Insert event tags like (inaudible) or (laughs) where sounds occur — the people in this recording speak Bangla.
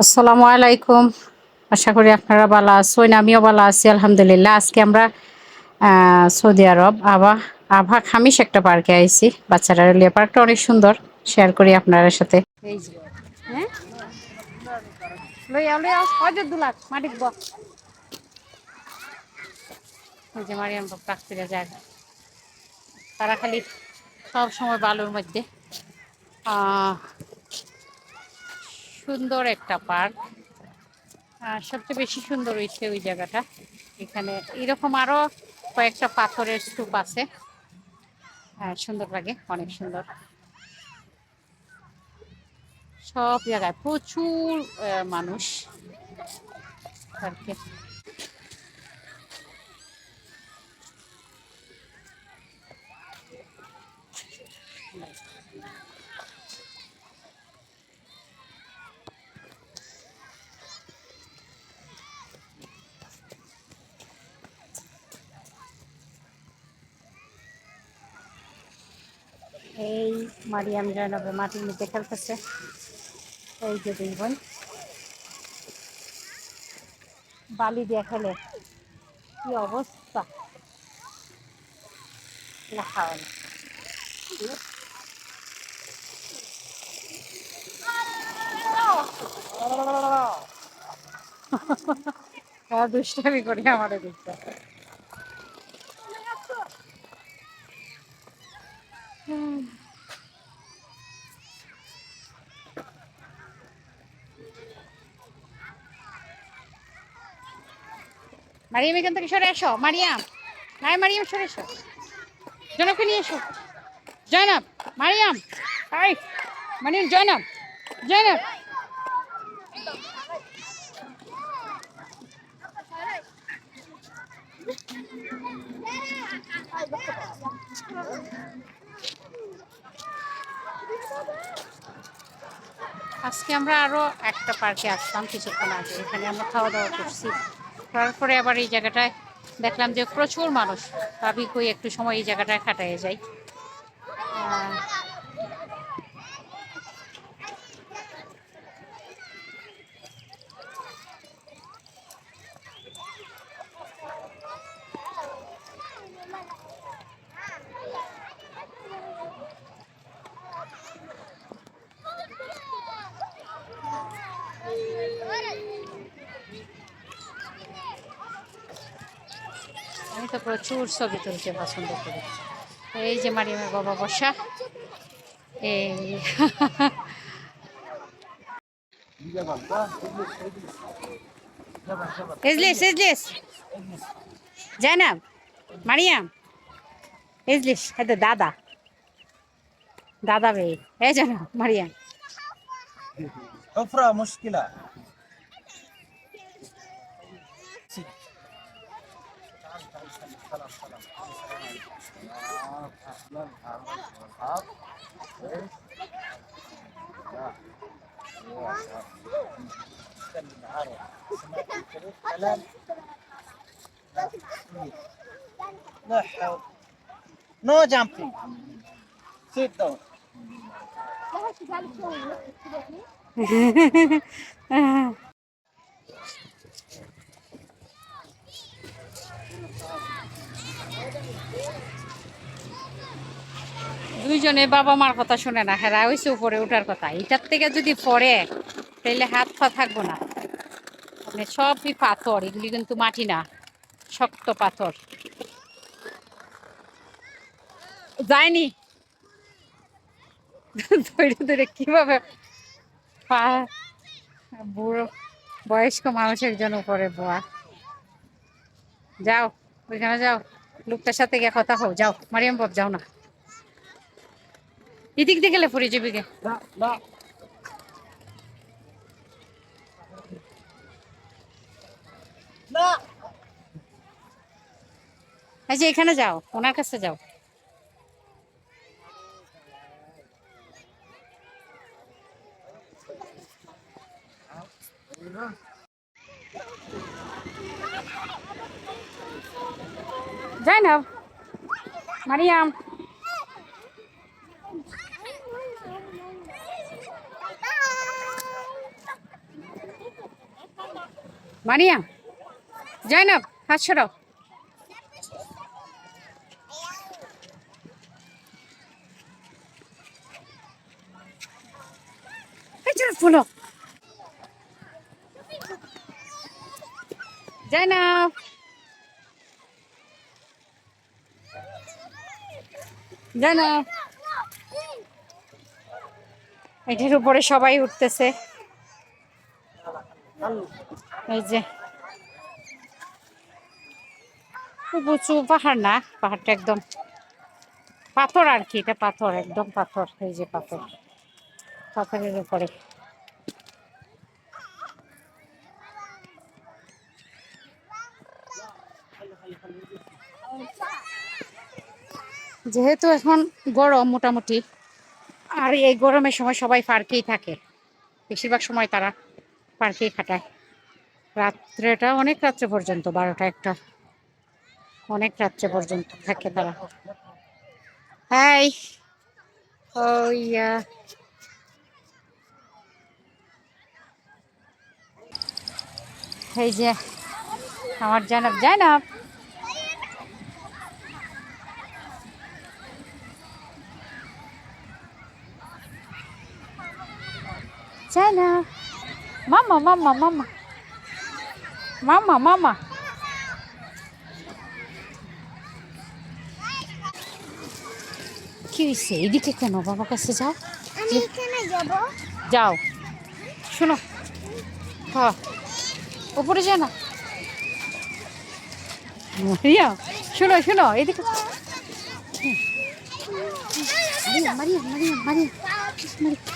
আসসালামু আলাইকুম। আশা করি আপনারা ভালো আছেন, আমিও ভালো আছি, আলহামদুলিল্লাহ। আজকে আমরা সৌদি আরব আবা, আভা খামিস একটা পার্কে আইছি। বাচ্চারা লিয়ে পার্কটা অনেক সুন্দর, শেয়ার করি আপনাদের সাথে। তারা খালি সব সময় বালুর মধ্যে সুন্দর একটা পার্ক। আর সবচেয়ে বেশি সুন্দর হয়েছে ওই জায়গাটা। এখানে এরকম আরও কয়েকটা পাথরের স্তূপ আছে। হ্যাঁ সুন্দর লাগে, অনেক সুন্দর। সব জায়গায় প্রচুর মানুষ। পার্কে এই মারিয়াম জয়নবে মাটির মধ্যে খেলতেছে এই যে দুই বোন। বালি দিয়ে খেলে। কি অবস্থা? লেখা হয় দুষ্টামি করি আমাদের দিকটা মারিয়াম, এখান থেকে সরে এসো। মারিয়াম হাই মারিয়াম, সরে এসো। জনকে নিয়ে এসো। জয়নাব, মারিয়াম হাই মারিয়াম, জয়নাব জয়নাব। আজকে আমরা আরও একটা পার্কে আসলাম কিছুক্ষণ আগে। এখানে আমরা খাওয়া দাওয়া করছি। তারপরে আবার এই জায়গাটায় দেখলাম যে প্রচুর মানুষ। ভাবি কই একটু সময় এই জায়গাটায় কাটায় যাই। তো প্রচুর ছবি তুলতে পছন্দ করি। এই যে মারিমের বাবা বসা। এই। ইজলিস ইজলিস জানাব, মারিয়াম। ইজলিস হ্যাঁ দাদা। দাদা বে এ জানাব, মারিয়াম। মুশকিলা। No, no jumping. Sit down. (laughs) দুইজনে বাবা মার কথা শুনে না, হেরা হয়েছে উপরে ওঠার কথা। এটার থেকে যদি পড়ে তাহলে হাত পা থাকব না। মানে সবই পাথর, এগুলি কিন্তু মাটি না, শক্ত পাথর। যায়নি? ধরে ধরে কীভাবে পা, বুড়ো বয়স্ক মানুষের জন্য উপরে বোয়া। যাও, ওইখানে যাও, লোকটার সাথে গিয়ে কথা হও, যাও, মারিয়াম বাপ, যাও না। এদিক দিয়ে গেলে পড়ে যাবে গে। আচ্ছা এখানে যাও ওনার কাছে যাও। যায় না মারিয়াম। মারিয়া জাইনাব হাত সরাও ফুলো। জাইনাব জাইনাব এটার উপরে সবাই উঠতেছে। এই যে। খুব উঁচু পাহাড় না? পাহাড়টা একদম পাথর আর কি, এটা পাথর, একদম পাথর, এই যে পাথর। পাথরের উপরে। যেহেতু এখন গরম মোটামুটি, আর এই গরমের সময় সবাই পার্কেই থাকে। বেশিরভাগ সময় তারা পার্কেই কাটায় রাত্রেটা, অনেক রাত্রে পর্যন্ত, বারোটা একটা। অনেক রাত্রে পর্যন্ত থাকে তারা। Hi, oh yeah. এই যে, আমার জানাব জানাব। জানাব। মামা মামা মামা মামা মামা। কি হয়েছে এদিকে কেন? বাবার কাছে যাও। যাও। শোনো। হ্যাঁ উপরে যা না। রিয়া শোনো শোনো এদিকে। মারিয়া মারিয়া মারিয়া। মারিয়া মারিয়া।